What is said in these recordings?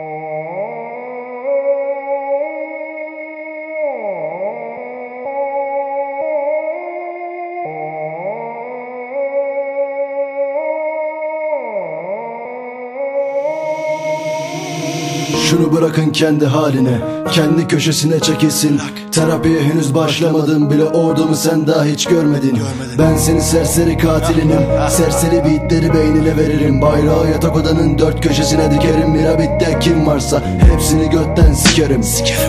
哦 Şunu bırakın kendi haline Kendi köşesine çekilsin. Terapiye henüz başlamadım bile Ordumu sen daha hiç görmedin. Ben senin serseri katilinim Serseri beatleri beynine veririm. Bayrağı yatak odanın dört köşesine dikerim. Mirabitte kim varsa hepsini götten sikerim.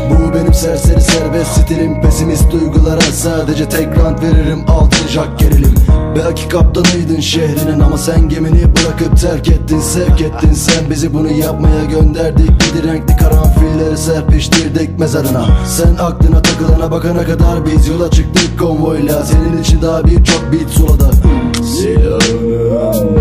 Bu benim serseri serbest stilim. Pesimist duygulara sadece tek rant veririm. Altın jack gerilim Belki kaptanıydın şehrinin ama sen gemini bırakıp terk ettin Sevk ettin. Sen bizi bunu yapmaya gönderdik. Yedi renkli karanfilleri serpiştirdik mezarına. Sen aklına takılana bakana kadar biz yola çıktık konvoyla. Senin için daha birçok beat suladı. Silahını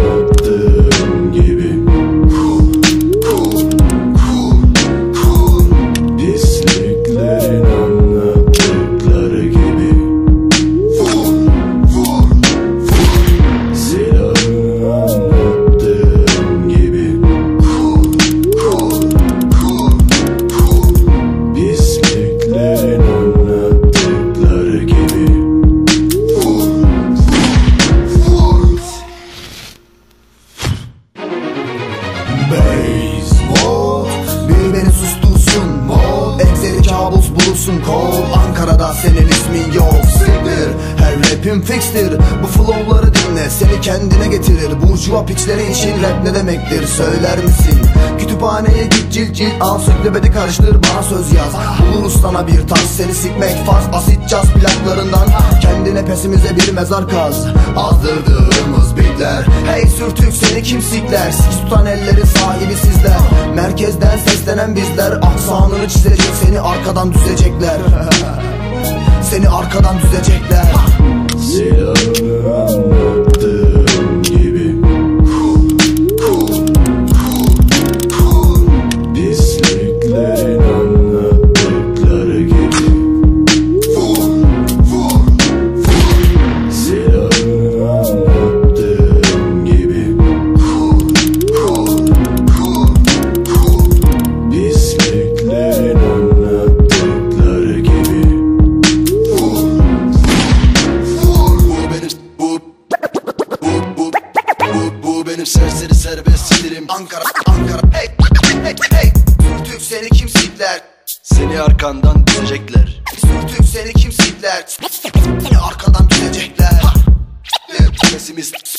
bulursun Kol Ankara'da senin ismin yok. Siktir Her rapim fixtir. Bu flowları dinle Seni kendine getirir. Burjuva piçleri için rap ne demektir Söyler misin? Kütüphaneye git cilt cilt Al söklemedi karıştır bana söz yaz. Buluruz sana bir tas Seni sikmek farz. Asit caz plaklarından Kendine pesimize bir mezar kaz. Hey seni kim sikler Siz tutan ellerin sahibi sizler. Merkezden seslenen bizler. Aksanını çizecek seni arkadan düzecekler. Seni arkadan düzecekler. Silahını Ankara hey hey hey Sürtük seni kim sikler Seni arkandan düzecekler Sürtük seni kim sikler Seni arkadan düzecekler Pesimist